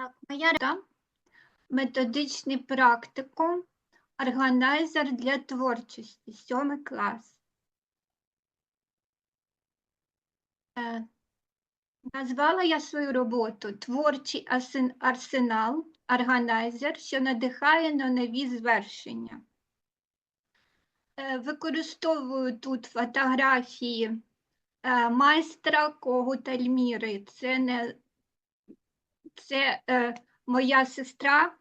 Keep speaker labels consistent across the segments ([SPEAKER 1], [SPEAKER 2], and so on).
[SPEAKER 1] Так, моя робота – методичний практикум, органайзер для творчості, сьомий клас. Е, Назвала я свою роботу Творчий арсенал, органайзер, що надихає на нові звершення. Е, Використовую тут фотографії е, майстра Когута Ельміри. Це не це е, моя сестра,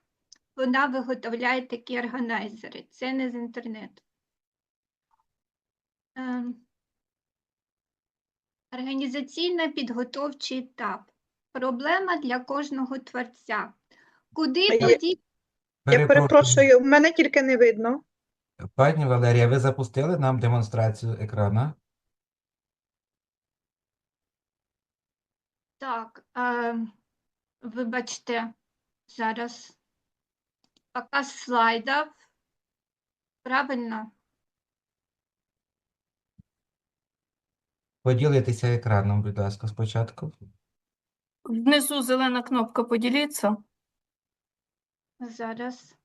[SPEAKER 1] вона виготовляє такі органайзери. Це не з інтернету. Е, Організаційно-підготовчий етап. Проблема для кожного творця. Куди
[SPEAKER 2] А я-
[SPEAKER 1] подіти?
[SPEAKER 2] Я перепрошую, в мене тільки не видно.
[SPEAKER 3] Пані Валерія, ви запустили нам демонстрацію екрана?
[SPEAKER 1] Так, е, вибачте, зараз показ слайдів. Правильно?
[SPEAKER 3] Поділитися екраном, будь ласка, спочатку.
[SPEAKER 4] Внизу зелена кнопка поділіться.
[SPEAKER 1] Зараз.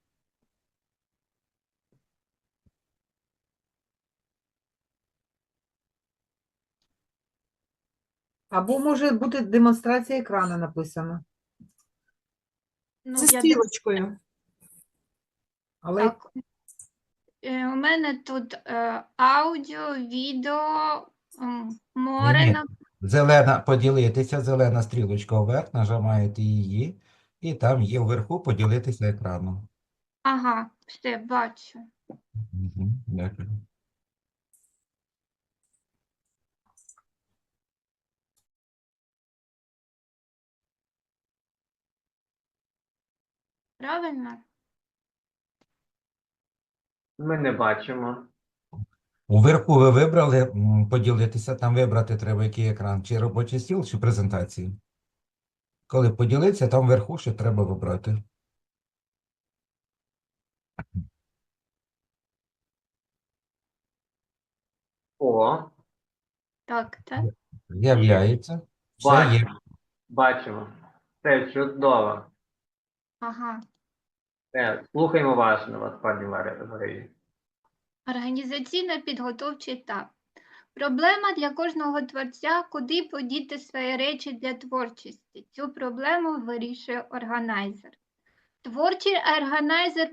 [SPEAKER 5] Або може бути демонстрація екрану написано.
[SPEAKER 1] Ну,
[SPEAKER 5] Зі
[SPEAKER 1] я
[SPEAKER 5] стрілочкою. Але
[SPEAKER 1] Так. Е, У мене тут е, аудіо, відео, м, море.
[SPEAKER 3] Ні-ні.
[SPEAKER 1] на-
[SPEAKER 3] Зелена, поділитися, зелена стрілочка вверх, нажимаєте її, і там є вверху поділитися екраном.
[SPEAKER 1] Ага, все, бачу.
[SPEAKER 3] Мгм, Дякую.
[SPEAKER 1] Правильно?
[SPEAKER 6] Ми не бачимо.
[SPEAKER 3] Уверху ви вибрали м, поділитися, там вибрати треба який екран, чи робочий стіл, чи презентації. Коли поділитися, там вверху ще треба вибрати.
[SPEAKER 6] О,
[SPEAKER 1] Так, так.
[SPEAKER 3] З'являється. Все є.
[SPEAKER 6] бачимо. Бачимо. Це чудово.
[SPEAKER 1] Ага.
[SPEAKER 6] Все, слухаємо уважно вас, пані Марія.
[SPEAKER 1] Організаційно-підготовчий етап. Проблема для кожного творця, куди подіти свої речі для творчості. Цю проблему вирішує органайзер. Творчий органайзер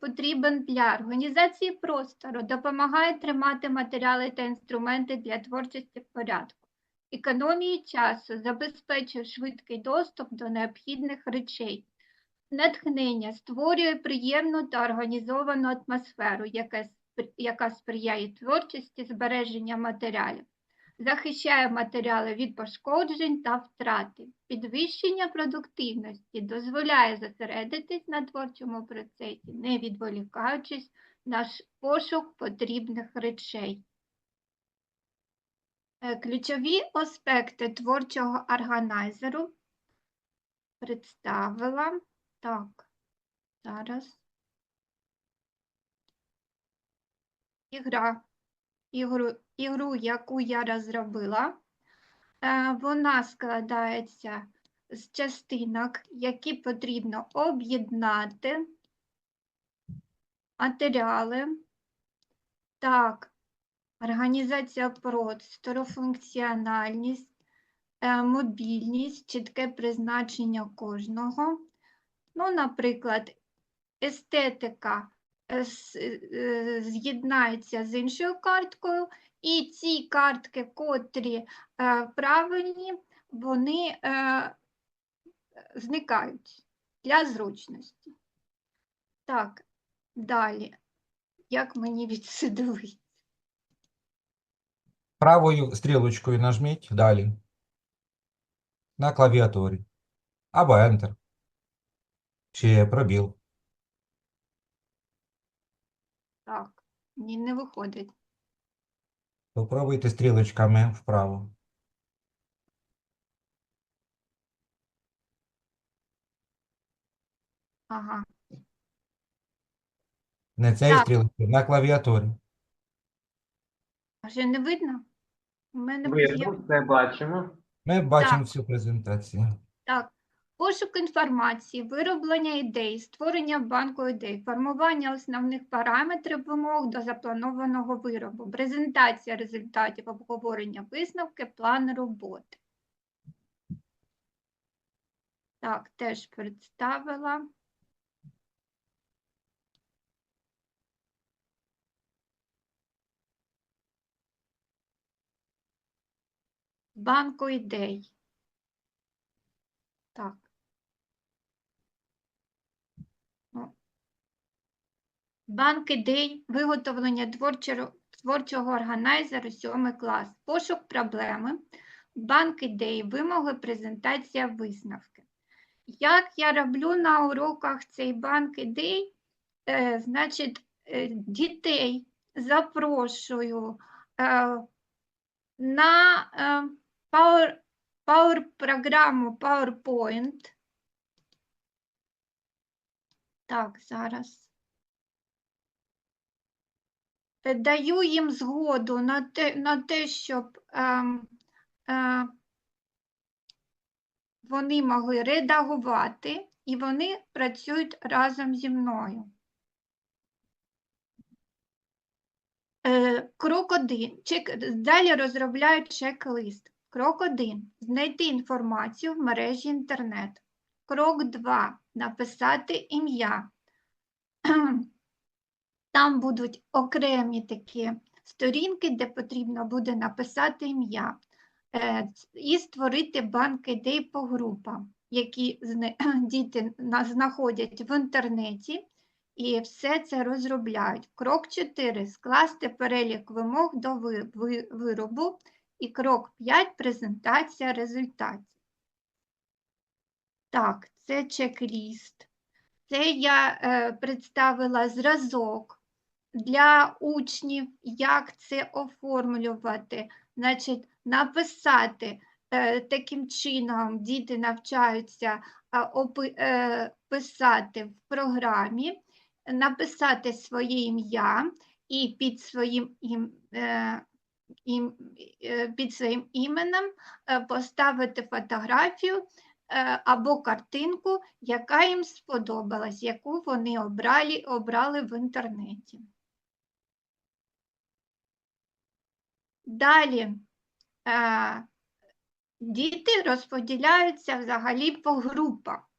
[SPEAKER 1] потрібен для організації простору, допомагає тримати матеріали та інструменти для творчості в порядку, економії часу, забезпечує швидкий доступ до необхідних речей. Натхнення створює приємну та організовану атмосферу, яка, сприяє творчості збереження матеріалів, захищає матеріали від пошкоджень та втрати, підвищення продуктивності дозволяє зосередитись на творчому процесі, не відволікаючись на пошук потрібних речей. Е, Ключові аспекти творчого органайзеру представила. Так, зараз. Ігра. Ігру, ігру, яку я розробила, е, вона складається з частинок, які потрібно об'єднати, матеріали. Так, організація простору, функціональність, е, мобільність, чітке призначення кожного. Ну, наприклад, естетика е, е, з'єднається з іншою карткою, і ці картки, котрі е, правильні, вони зникають для зручності. Так, далі. Як мені відсидили?
[SPEAKER 3] Правою стрілочкою нажміть далі. На клавіатурі. Або Enter. Чи пробіл.
[SPEAKER 1] Так, ні, не виходить.
[SPEAKER 3] Попробуйте стрілочками вправо.
[SPEAKER 1] Ага.
[SPEAKER 3] Не цією
[SPEAKER 1] Так.
[SPEAKER 3] стрілочкою, на клавіатурі.
[SPEAKER 1] А вже не видно? У мене є-
[SPEAKER 6] Видно, все бачимо.
[SPEAKER 3] Ми бачимо всю презентацію.
[SPEAKER 1] Так, Пошук інформації, вироблення ідей, створення банку ідей, формування основних параметрів вимог до запланованого виробу, презентація результатів обговорення висновки, план роботи. Так, теж представила. Банку ідей. Так. Ну. Банк ідей, виготовлення творчого, творчого органайзеру 7 клас, пошук проблеми, банк ідей, вимоги, презентація, висновки. Як я роблю на уроках цей банк ідей, е, значить, е, дітей запрошую е, на е, Power, Power програму PowerPoint. Так, зараз. Е, Даю їм згоду на те, на те щоб ем, е, вони могли редагувати, і вони працюють разом зі мною. Е, Крок 1. Чек, далі розробляю чек-лист. Крок 1. Знайти інформацію в мережі інтернет. Крок 2. Написати ім'я. Там будуть окремі такі сторінки, де потрібно буде написати ім'я е, і створити банк ідей по групам, які діти знаходять в інтернеті і все це розробляють. Крок 4. Скласти перелік вимог до ви- ви- виробу. І крок 5. Презентація результатів. Так, це чек-ліст. Це я е, представила зразок для учнів, як це оформлювати. Значить, написати е, таким чином діти навчаються е, писати в програмі, написати своє ім'я і під своїм ім, е, ім, під своїм іменем поставити фотографію або картинку, яка їм сподобалась, яку вони обрали, обрали в інтернеті. Далі е, діти розподіляються взагалі по групах.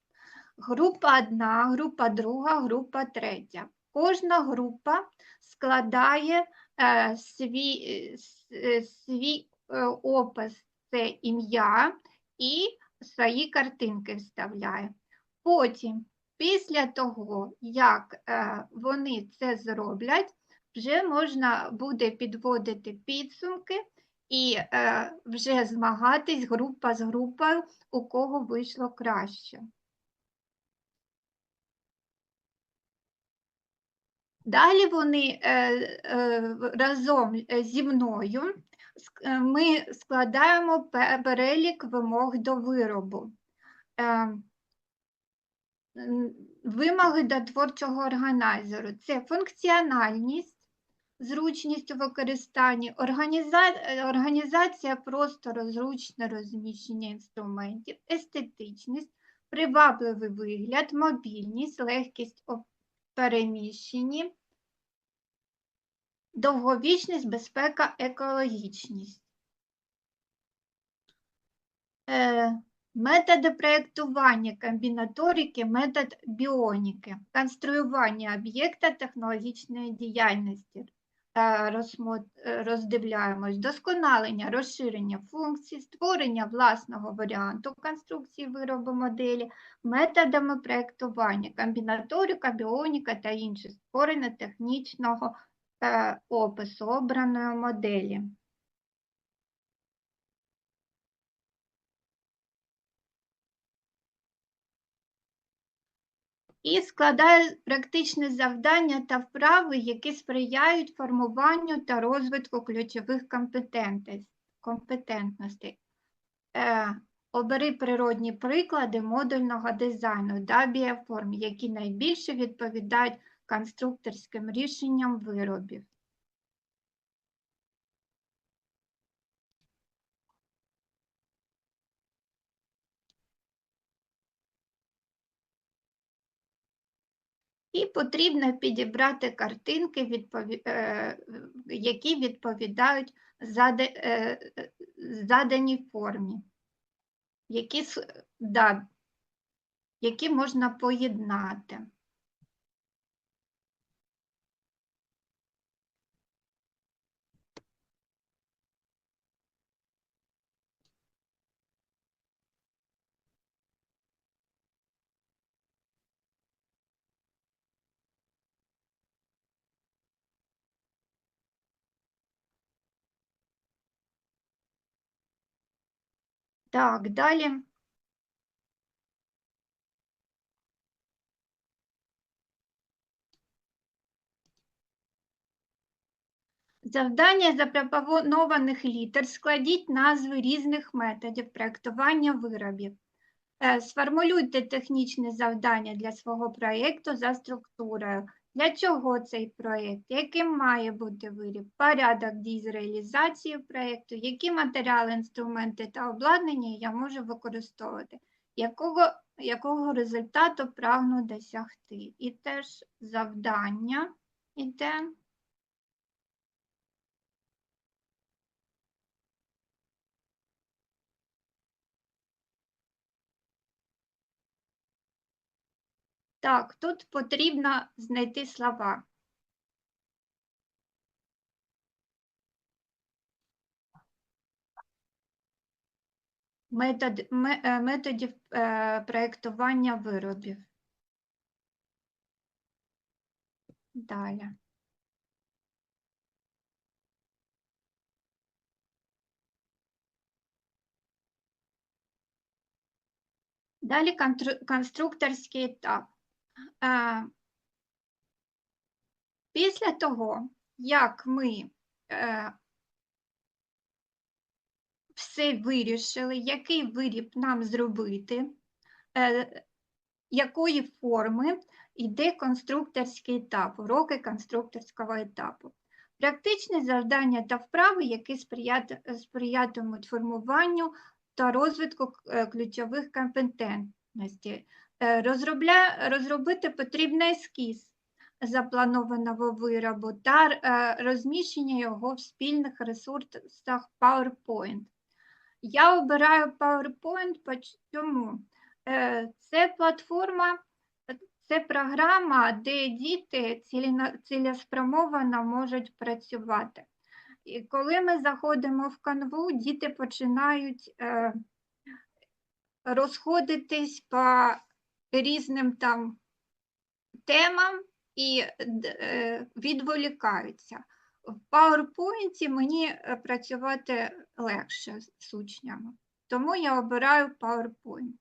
[SPEAKER 1] Група одна, група друга, група третя. Кожна група складає е, свій, е, свій е, опис, це ім'я і свої картинки вставляє. Потім, після того, як е, вони це зроблять, вже можна буде підводити підсумки і е, вже змагатись група з групою, у кого вийшло краще. Далі вони е, е, разом зі мною е, ми складаємо пе- перелік вимог до виробу. Вимоги до творчого органайзеру це функціональність, зручність у використанні, організа- е, організація простору, зручне розміщення інструментів, естетичність, привабливий вигляд, мобільність, легкість у переміщенні, довговічність, безпека, екологічність. Е, Методи проєктування комбінаторики, метод біоніки, конструювання об'єкта технологічної діяльності. Е, е, Роздивляємось досконалення, розширення функцій, створення власного варіанту конструкції виробу моделі, методами проєктування, комбінаторика, біоніка та інші створення технічного е, опису обраної моделі. І складає практичне завдання та вправи, які сприяють формуванню та розвитку ключових компетентностей. Е, обери природні приклади модульного дизайну біоформ, які найбільше відповідають конструкторським рішенням виробів. І потрібно підібрати картинки, е, які відповідають е, заданій формі, які, да, які можна поєднати. Так, далі. Завдання запропонованих літер складіть назви різних методів проєктування виробів. Е, Сформулюйте технічне завдання для свого проєкту за структурою. Для чого цей проєкт? Яким має бути виріб? Порядок дій з реалізації проєкту, які матеріали, інструменти та обладнання я можу використовувати, якого, якого результату прагну досягти. І теж завдання іде. Так, тут потрібно знайти слова. Метод, е, методів е, проєктування виробів. Далі. Далі конструкторський етап. Після того, як ми е, все вирішили, який виріб нам зробити, е, якої форми йде конструкторський етап, уроки конструкторського етапу. Практичні завдання та вправи, які сприятимуть формуванню та розвитку е, ключових компетентностей. Е, Розробля... Розробити потрібний ескіз запланованого виробу та е, розміщення його в спільних ресурсах PowerPoint. Я обираю PowerPoint, чому? Е, Це платформа, це програма, де діти цілеспрямовано можуть працювати. І коли ми заходимо в канву, діти починають розходитись по різним там темам і е, відволікаються. В PowerPoint мені е, працювати легше з- учнями, тому я обираю PowerPoint.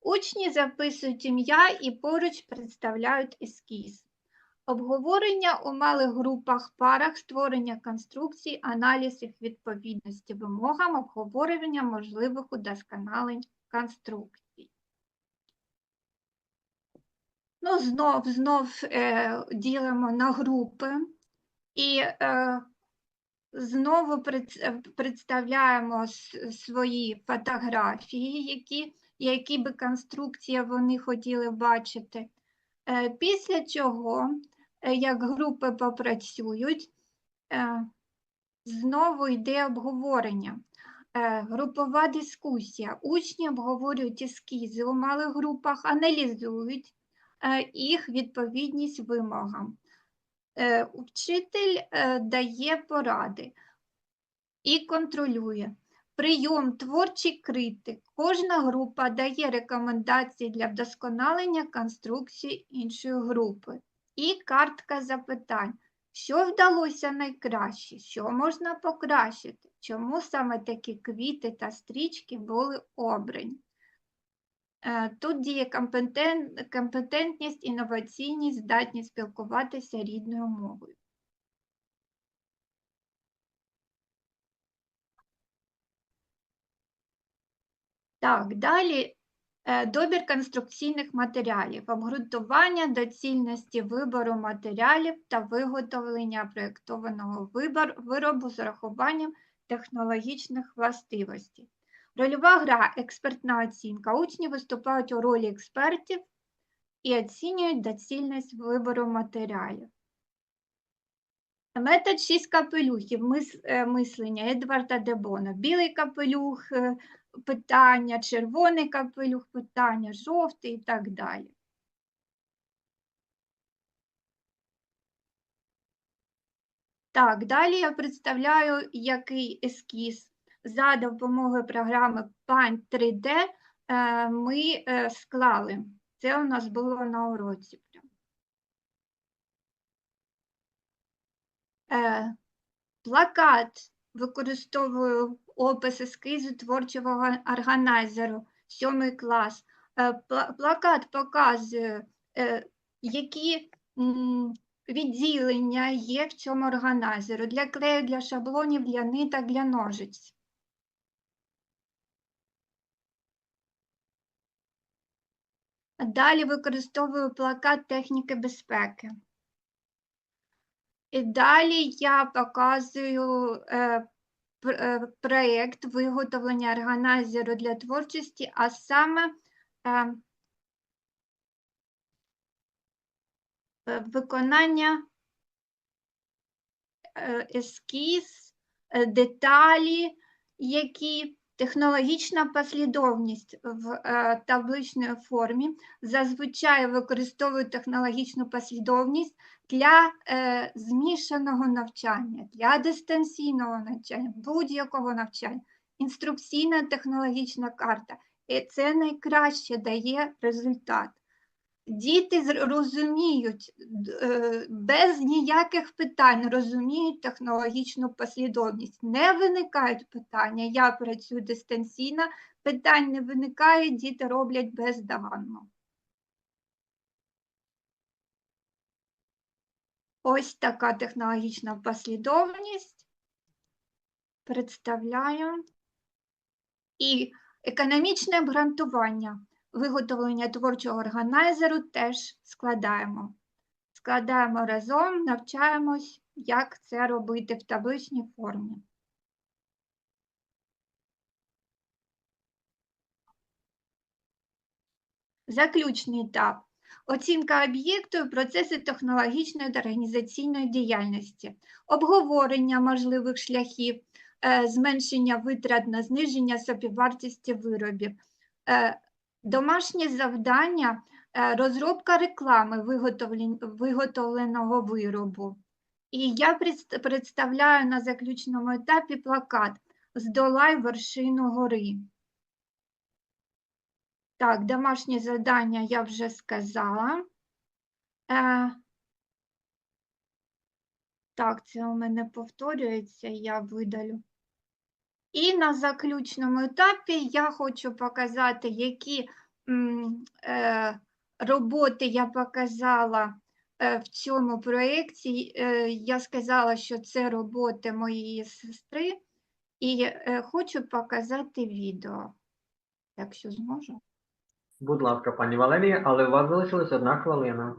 [SPEAKER 1] Учні записують ім'я і поруч представляють ескіз. Обговорення у малих групах, парах, створення конструкцій, аналіз їх відповідності вимогам, обговорення можливих удосконалень конструкцій. Ну, знов, знов е, ділимо на групи і е, знову пред- представляємо свої фотографії, які, які би конструкції вони хотіли бачити. Е, Після чого, е, як групи попрацюють, е, знову йде обговорення. Е, Групова дискусія. Учні обговорюють ескізи у малих групах, аналізують їх відповідність вимогам. Е, Вчитель е, дає поради і контролює. Прийом творчий критик. Кожна група дає рекомендації для вдосконалення конструкції іншої групи. І картка запитань. Що вдалося найкраще? Що можна покращити? Чому саме такі квіти та стрічки були обрані? Е, Тут діє компетен- компетентність, інноваційність, здатність спілкуватися рідною мовою. Так, далі е, добір конструкційних матеріалів, обґрунтування доцільності вибору матеріалів та виготовлення проєктованого виробу з урахуванням технологічних властивостей. Рольова гра, експертна оцінка. Учні виступають у ролі експертів і оцінюють доцільність вибору матеріалів. Метод шість капелюхів мис- е, мислення Едварда Дебона. Білий капелюх е, питання, червоний капелюх питання, жовтий і так далі. Так, далі я представляю, який ескіз за допомогою програми Paint 3D е, ми е, склали. Це у нас було на уроці. Е, Плакат використовую опис ескізу творчого органайзеру, сьомий клас. Плакат показує, які відділення є в цьому органайзеру для клею, для шаблонів, для ниток, для ножиць. Далі використовую плакат техніки безпеки. І далі я показую е, е, проєкт виготовлення органайзеру для творчості, а саме е, е, виконання е, ескіз, деталі, які технологічна послідовність в е, табличній формі. Зазвичай використовує технологічну послідовність для е, змішаного навчання, для дистанційного навчання, будь-якого навчання. Інструкційна технологічна карта. І це найкраще дає результат. Діти розуміють е, без ніяких питань, розуміють технологічну послідовність. Не виникають питання. Я працюю дистанційно, питань не виникає, діти роблять бездоганно. Ось така технологічна послідовність. Представляю. І економічне обґрунтування. Виготовлення творчого органайзеру теж складаємо. Складаємо разом, навчаємось, як це робити в табличній формі. Заключний етап. Оцінка об'єкту і процеси технологічної та організаційної діяльності, обговорення можливих шляхів, е, зменшення витрат на зниження собівартості виробів, е, домашнє завдання, е, розробка реклами виготовленого виробу. І я представляю на заключному етапі плакат Здолай вершину гори. Так, домашнє завдання я вже сказала. Е, так, це у мене повторюється, я видалю. І на заключному етапі я хочу показати, які е, роботи я показала е, в цьому проєкті. Е, я сказала, що це роботи моєї сестри, і хочу показати відео, якщо зможу.
[SPEAKER 6] Будь ласка, пані Валерія, але у вас залишилась одна хвилина.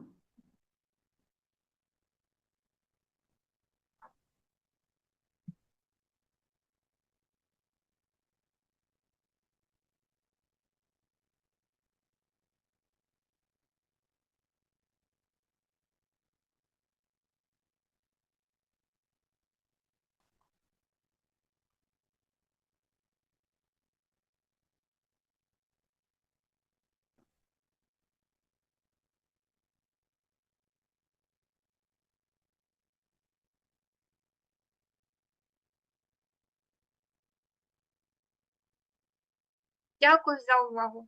[SPEAKER 1] Дякую за увагу.